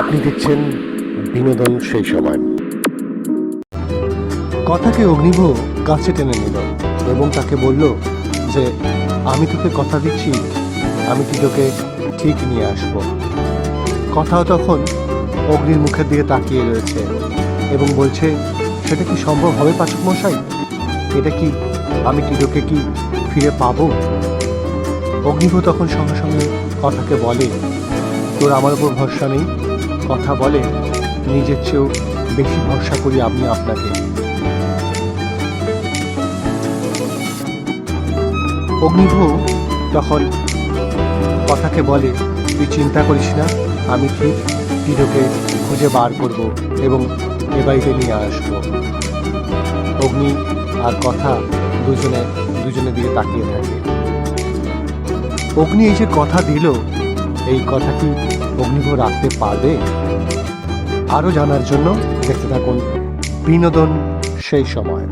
আপনি দেখছেন বিনোদন সেই সময়। কথাকে অগ্নিভ কাছে টেনে নিল এবং তাকে বলল যে, আমি তোকে কথা দিচ্ছি, আমি কি তোকে ঠিক নিয়ে আসব। কথাও তখন অগ্নির মুখের দিকে তাকিয়ে রয়েছে এবং বলছে, সেটা কি সম্ভব হবে পাচক মশাই? এটা কি আমি টিটোকে কি ফিরে পাবো? অগ্নিভ তখন সঙ্গে সঙ্গে কথাকে বলে, তোর আমার উপর ভরসা নেই কথা বলে, নিজের চেয়েও বেশি ভরসা করি আমি আপনাকে। অগ্নিভ তখন কথাকে বলে, তুই চিন্তা করিস না, আমি ঠিক টিটোকে খুঁজে বার করব এবং এ বাড়িতে নিয়ে আসব। অগ্নি আর কথা দুজনে, দুজনের দিকে তাকিয়ে থাকে। অগ্নি এই যে কথা দিল এই কথা কি রাখতে পারবে? আরও জানার জন্য দেখতে থাকুন বিনোদন সেই সময়।